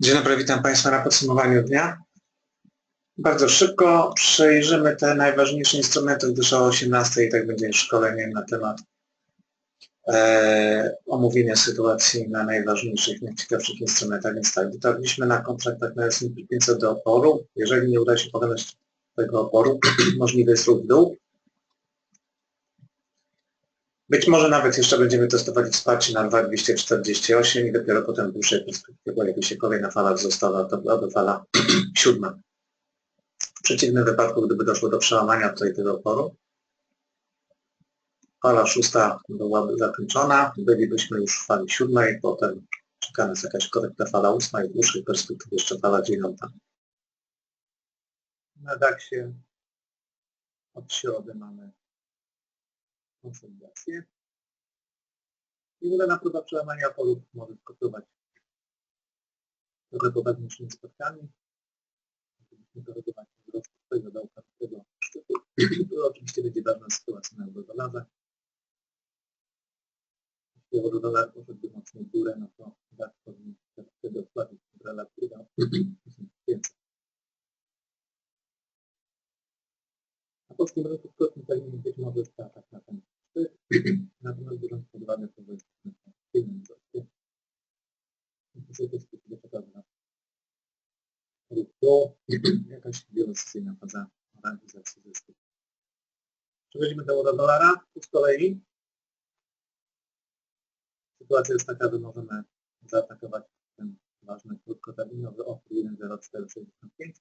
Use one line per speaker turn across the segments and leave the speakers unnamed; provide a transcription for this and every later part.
Dzień dobry, witam Państwa na podsumowaniu dnia. Bardzo szybko przejrzymy te najważniejsze instrumenty, gdyż o 18 i tak będzie szkolenie na temat e, omówienia sytuacji na najważniejszych, najciekawszych instrumentach. Więc tak, dotarliśmy na kontraktach na S&P 500 do oporu. Jeżeli nie uda się pokonać tego oporu, możliwy jest ruch dół. Być może nawet jeszcze będziemy testowali wsparcie na 2248 i dopiero potem w dłuższej perspektywie pojawi się kolejna fala wzrostowa, to byłaby fala siódma. W przeciwnym wypadku, gdyby doszło do przełamania tutaj tego oporu, fala szósta byłaby zakończona, bylibyśmy już w fali siódmej, potem czeka nas jakaś korekta fala ósma i w dłuższej perspektywie jeszcze fala dziewiąta. Na DAX-ie od środy mamy konsolidację. I udana próba przełamania oporów może skończywać trochę poważniejszymi spotkami. Powinniśmy korygować wzrost tego dołka do tego szczytu. Tu oczywiście będzie ważna sytuacja na eurodolarze. Jeśli eurodolar poszedłby mocno w górę, no to powinien wtedy odpłacić relatywę Na polskim rynku wkrótce powinien być może jeszcze atak na ten szczyt, natomiast biorąc pod uwagę to, że jesteśmy w silnym wzroście, muszę też czekać na ruch do jakaś wielosesyjna faza realizacji zysków. Przechodzimy do euro dolara. Tu z kolei sytuacja jest taka, że możemy zaatakować ten ważny krótkoterminowy opór 1.0465.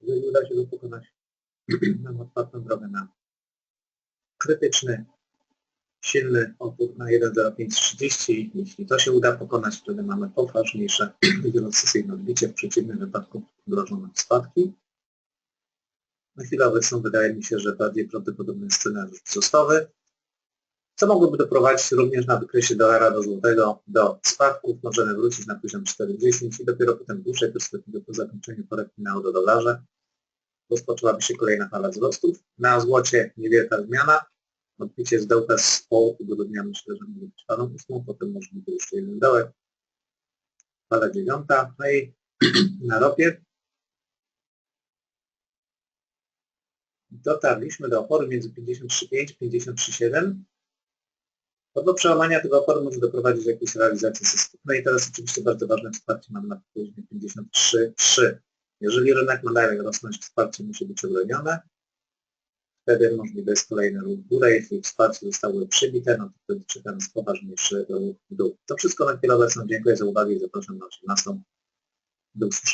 Jeżeli uda się go pokonać, mam otwartą drogę na krytyczny, silny opór na 1.0530. Jeśli to się uda pokonać, wtedy mamy poważniejsze wielosesyjne odbicie. W przeciwnym wypadku grożą nam spadki. Na chwilę obecną wydaje mi się, że bardziej prawdopodobny scenariusz wzrostowy, co mogłoby doprowadzić również na wykresie dolara do złotego do spadków. Możemy wrócić na poziom 4,10 i dopiero potem w dłuższej perspektywie po zakończeniu korekty na euro-dolarze rozpoczęłaby się kolejna fala wzrostów. Na złocie niewielka zmiana. Odbicie z dołka z połowu dnia myślę, że może być falą ósmą, potem możliwy jeszcze jeden dołek. Fala dziewiąta. No i na ropie dotarliśmy do oporu między 53,5 i 53,7. To do przełamania tego oporu może doprowadzić do jakiejś realizacji systemu. No i teraz oczywiście bardzo ważne wsparcie mamy na poziomie 53,3. Jeżeli rynek ma dalej rosnąć, wsparcie musi być obronione. Wtedy możliwy jest kolejny ruch w górę. Jeśli wsparcie zostało przybite, no to wtedy czeka nas poważniejszy ruch w dół. To wszystko na chwilę obecną. Dziękuję za uwagę i zapraszam na 18. Do usłyszenia.